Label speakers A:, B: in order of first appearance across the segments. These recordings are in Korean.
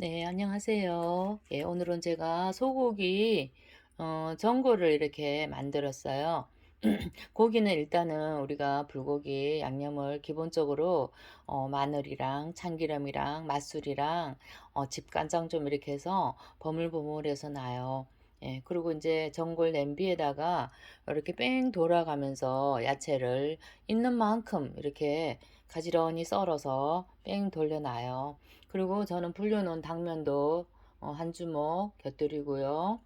A: 네, 안녕하세요. 예, 오늘은 제가 소고기 어, 전골을 이렇게 만들었어요. 고기는 일단은 우리가 불고기 양념을 기본적으로 어, 마늘이랑 참기름이랑 맛술이랑 어, 집간장 좀 이렇게 해서 버물버물해서 놔요. 예, 그리고 이제 전골 냄비에다가 이렇게 뺑 돌아가면서 야채를 있는 만큼 이렇게 가지런히 썰어서 뺑 돌려놔요. 그리고 저는 불려놓은 당면도 어, 한 주먹 곁들이고요.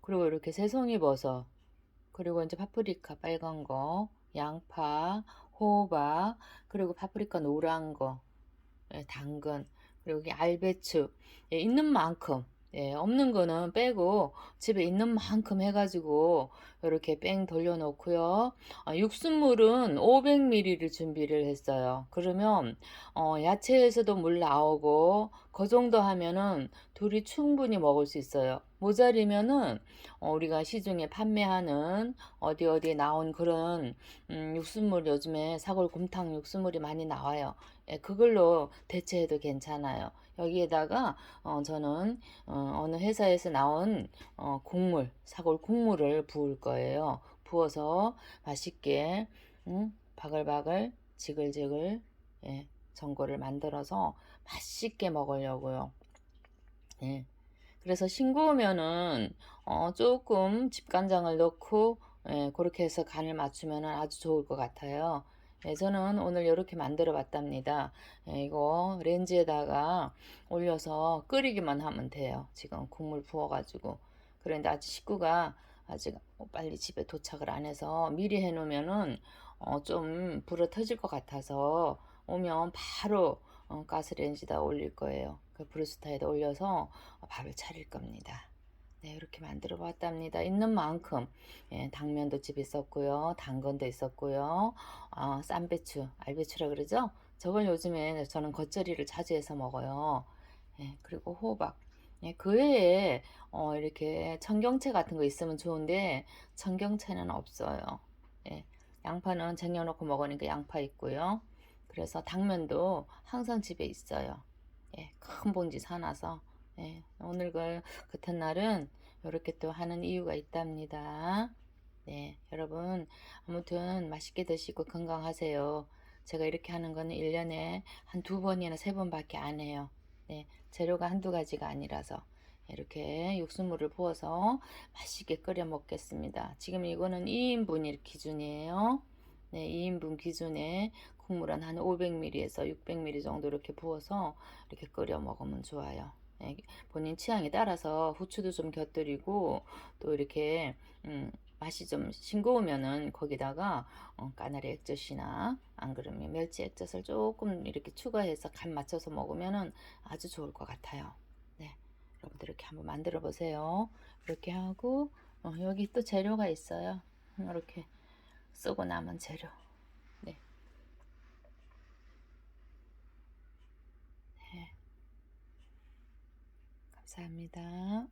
A: 그리고 이렇게 새송이 버섯, 그리고 이제 파프리카 빨간 거, 양파, 호박, 그리고 파프리카 노란 거, 예, 당근, 그리고 알배추, 예, 있는 만큼, 예, 없는 거는 빼고 집에 있는 만큼 해가지고 이렇게 뺑 돌려놓고요. 아, 육수물은 500ml를 준비를 했어요. 그러면 어, 야채에서도 물 나오고 그 정도 하면은 둘이 충분히 먹을 수 있어요. 모자리면은 어, 우리가 시중에 판매하는 어디 어디에 나온 그런 음, 육수물 요즘에 사골 곰탕 육수물이 많이 나와요. 예, 그걸로 대체해도 괜찮아요. 여기에다가 어, 저는 어, 느 회사에서 나온 어, 국물, 사골 국물을 부을 거예요. 부어서 맛있게 음, 바글바글 지글지글 예, 전골을 만들어서 맛있게 먹으려고요. 예. 그래서 싱거우면은 어, 조금 집간장을 넣고 예, 그렇게 해서 간을 맞추면 아주 좋을 것 같아요. 예, 저는 오늘 이렇게 만들어 봤답니다. 예, 이거 렌즈에다가 올려서 끓이기만 하면 돼요. 지금 국물 부어가지고. 그런데 아직 식구가 아직 빨리 집에 도착을 안 해서 미리 해놓으면은 어, 좀 불어 터질 것 같아서 오면 바로 어, 가스레인지다 올릴 거예요. 그 브루스타에다 올려서 밥을 차릴 겁니다. 네, 이렇게 만들어 봤답니다. 있는 만큼 예, 당면도 집에 있었고요. 당근도 있었고요. 어, 쌈배추, 알배추라 그러죠? 저걸 요즘에 저는 겉절이를 자주 해서 먹어요. 예, 그리고 호박. 예, 그 외에 어, 이렇게 청경채 같은 거 있으면 좋은데 청경채는 없어요. 예, 양파는 쟁여놓고 먹으니까 양파 있고요. 그래서 당면도 항상 집에 있어요. 예, 큰 봉지 사놔서 예, 오늘 그 같은 날은 이렇게 또 하는 이유가 있답니다. 네, 여러분 아무튼 맛있게 드시고 건강하세요. 제가 이렇게 하는 거는 1년에 한 두 번이나 세 번밖에 안 해요. 네, 재료가 한두 가지가 아니라서 이렇게 육수물을 부어서 맛있게 끓여 먹겠습니다. 지금 이거는 2인분 기준이에요. 네, 2인분 기준에 국물은 한 500ml에서 600ml 정도 이렇게 부어서 이렇게 끓여 먹으면 좋아요. 네, 본인 취향에 따라서 후추도 좀 곁들이고 또 이렇게 음, 맛이 좀 싱거우면은 거기다가 어, 까나리 액젓이나 안 그러면 멸치 액젓을 조금 이렇게 추가해서 간 맞춰서 먹으면은 아주 좋을 것 같아요. 네, 여러분들 이렇게 한번 만들어 보세요. 이렇게 하고 어, 여기 또 재료가 있어요. 이렇게 쓰고 남은 재료. 감사합니다.